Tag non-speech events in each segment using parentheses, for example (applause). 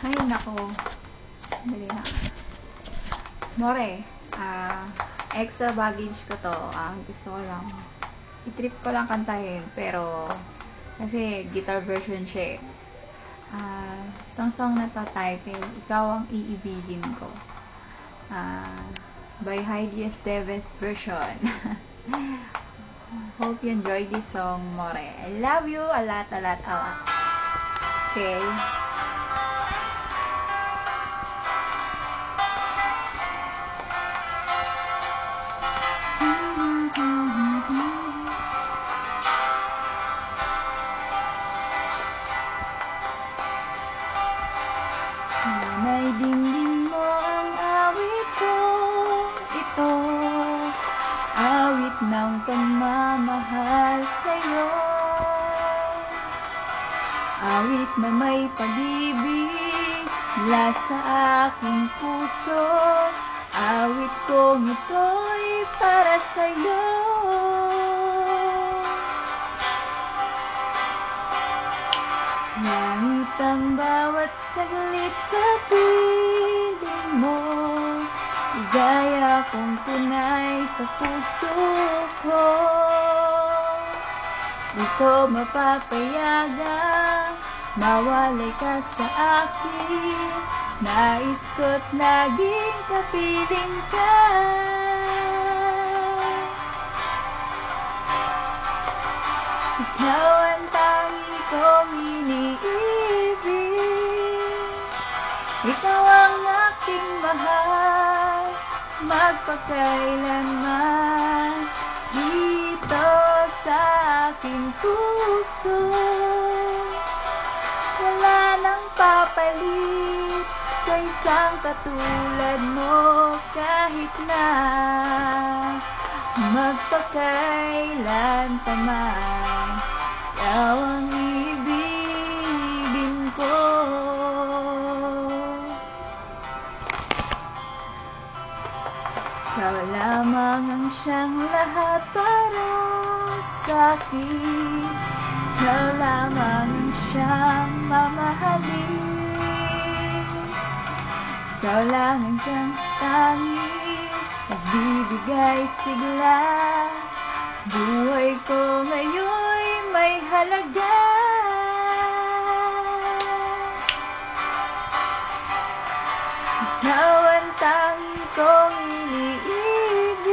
Ay, nako. Dali na. More, ah, extra baggage ko to. Ang gusto ko lang, i-trip ko lang kantahin. Pero, kasi guitar version siya eh. Ah, tong song na to title, Ikaw ang iibigin ko. Ah, by Heidi Esteves version. (laughs) Hope you enjoy this song, More. I love you a lot, a lot, a lot. Okay. Ng pagmamahal sa'yo. Awit na may pag-ibig mula sa aking puso. Awit kong ito'y para sa'yo. Langit ang bawat saglit sa piling mo Ligaya kong tunay sa puso ko. Di ko mapapayagan Mawalay ka sa akin. Nais ko't naging kapiling ka. Ikaw ang tangi kong iniibig. Ikaw ang aking mahal Magpakailanman Dito sa aking puso. Wala nang papalit Sa isang katulad mo Kahit na Magpakailan pa man Ikaw ang ibigin ko Ikaw lamang ang siyang lahat para sa akin. Ikaw lamang ang siyang mamahalin. Ikaw lang ang siyang tanging Nagbibigay sigla. Buhay ko ngayon may halaga. Ikaw ang tanging kong iniibig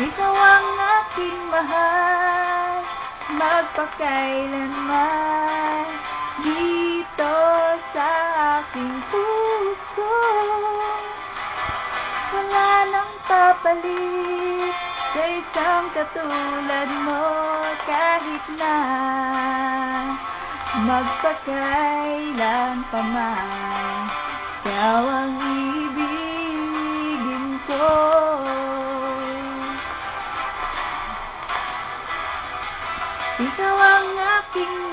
Ikaw ang aking mahal Magpakailanman Dito sa aking puso. Wala nang papalit Sa isang katulad mo Kahit na Magpakailan pa man. Ikaw ang ibigin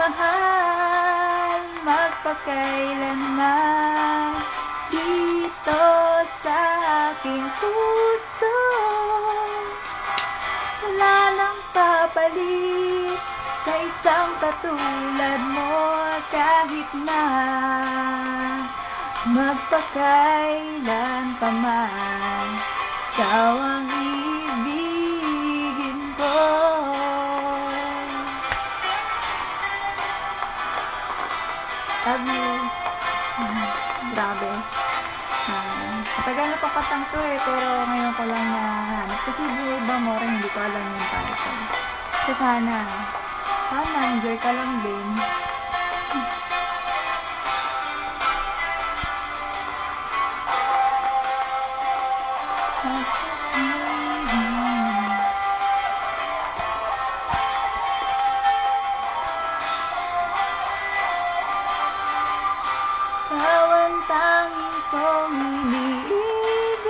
aking mahal Magpakailanman Dito sa aking puso. Wala nang papalit Sa isang katulad mo Kahit na Magpakailan pa man. Ikaw Love you. Ah, grabe. Ah, matagal na to katang to eh, pero ngayon ko lang nahanap. Kasi yung iba mo rin, hindi ko alam yung title. So sana, sana enjoy ka lang din. Ikaw ang tanging kong iniibig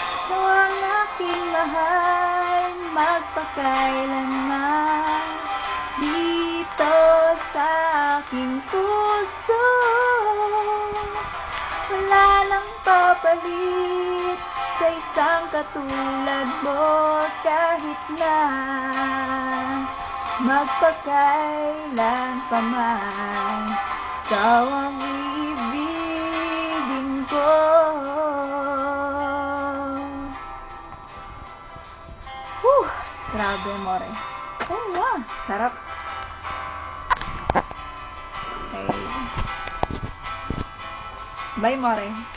Ikaw ang aking mahal Magpakailanman. Dito sa aking puso. Wala nang papalit Sa isang katulad mo Kahit na Magpakailan pa man Ikaw ang ibigin ko Whew! Grabe, more. Oh, wow. Sarap. Okay. Bye, more.